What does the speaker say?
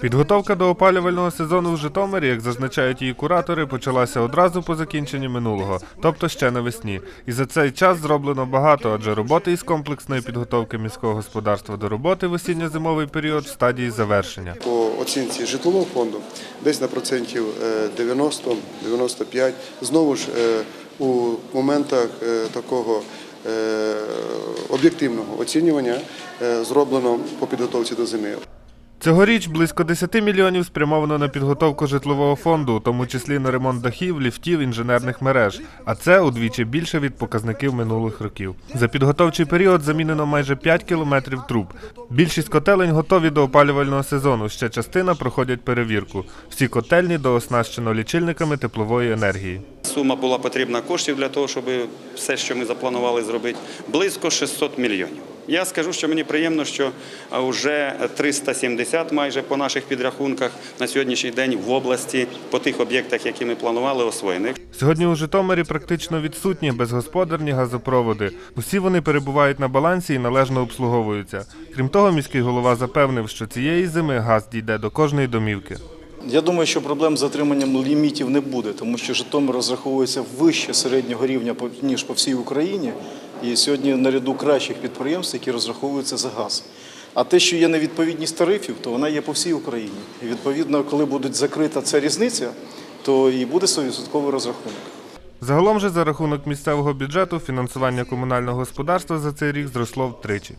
Підготовка до опалювального сезону в Житомирі, як зазначають її куратори, почалася одразу по закінченні минулого, тобто ще навесні. І за цей час зроблено багато, адже роботи із комплексної підготовки міського господарства до роботи в осінньо-зимовий період в стадії завершення. По оцінці житлового фонду десь на процентів е, 90-95. Знову ж е, у моментах е, такого е, об'єктивного оцінювання е, зроблено по підготовці до зими. Цьогоріч близько 10 мільйонів спрямовано на підготовку житлового фонду, у тому числі на ремонт дахів, ліфтів, інженерних мереж. А це удвічі більше від показників минулих років. За підготовчий період замінено майже 5 кілометрів труб. Більшість котелень готові до опалювального сезону. Ще частина проходять перевірку. Всі котельні дооснащено лічильниками теплової енергії. Сума була потрібна коштів для того, щоб все, що ми запланували зробити, близько 600 мільйонів. Я скажу, що мені приємно, що вже 370 майже по наших підрахунках на сьогоднішній день в області по тих об'єктах, які ми планували, освоєних. Сьогодні у Житомирі практично відсутні безгосподарні газопроводи. Усі вони перебувають на балансі і належно обслуговуються. Крім того, міський голова запевнив, що цієї зими газ дійде до кожної домівки. Я думаю, що проблем з затриманням лімітів не буде, тому що Житомир розраховується вище середнього рівня по- ніж по всій Україні. І сьогодні на ряду кращих підприємств, які розраховуються за газ. А те, що є невідповідність тарифів, то вона є по всій Україні. І відповідно, коли буде закрита ця різниця, то і буде 100% розрахунок. Загалом же за рахунок місцевого бюджету фінансування комунального господарства за цей рік зросло втричі.